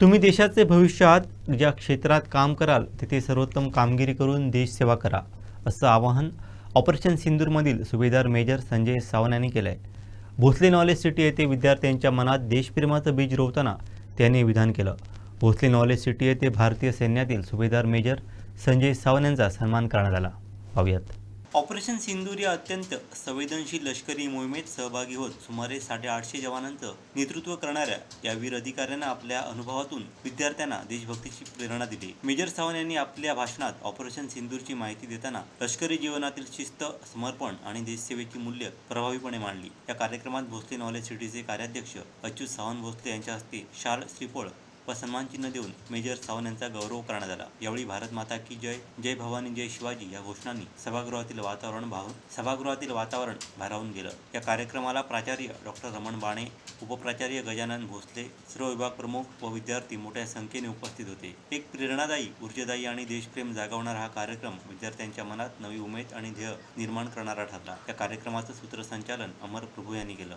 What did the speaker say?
तुम्ही देशाचे भविष्यात ज्या क्षेत्रात काम कराल तिथे सर्वोत्तम कामगिरी करून देश सेवा करा असं आवाहन ऑपरेशन सिंदूरमधील सुभेदार मेजर संजय सावंत यांनी केलं आहे भोसले नॉलेज सिटी येथे विद्यार्थ्यांच्या मनात देशप्रेमाचं बीज रोवताना त्यांनी विधान केलं. भोसले नॉलेज सिटी येथे भारतीय सैन्यातील सुभेदार मेजर संजय सावंत यांचा सन्मान करण्यात आला. पाहूयात. ऑपरेशन सिंदूर या अत्यंत संवेदनशील लष्करी मोहिमेत सहभागी होत सुमारे साडेआठशे जवानांचं नेतृत्व करणाऱ्या या वीर अधिकाऱ्यांना आपल्या अनुभवातून विद्यार्थ्यांना देशभक्तीची प्रेरणा दिली. मेजर सावंत यांनी आपल्या भाषणात ऑपरेशन सिंदूरची माहिती देताना लष्करी जीवनातील शिस्त समर्पण आणि देशसेवेची मूल्य प्रभावीपणे मांडली. या कार्यक्रमात भोसले नॉलेज सिटीचे कार्याध्यक्ष अच्युत सावंत भोसले यांच्या हस्ते शाल श्रीफळ व सन्मानचिन्ह देऊन मेजर सावंत यांचा गौरव करण्यात आला. यावेळी भारत माता की जय जय भवानी जय शिवाजी या घोषणांनी सभागृहातील वातावरण भाव सभागृहातील वातावरण भारावून गेलं. या कार्यक्रमाला प्राचार्य डॉक्टर रमण बाणे उपप्राचार्य गजानन भोसले सर्व विभाग प्रमुख व विद्यार्थी मोठ्या संख्येने उपस्थित होते. एक प्रेरणादायी ऊर्जादायी आणि देशप्रेम जागवणारा हा कार्यक्रम विद्यार्थ्यांच्या मनात नवी उमेद आणि ध्येय निर्माण करणारा ठरला. या कार्यक्रमाचं सूत्रसंचालन अमर प्रभू यांनी केलं.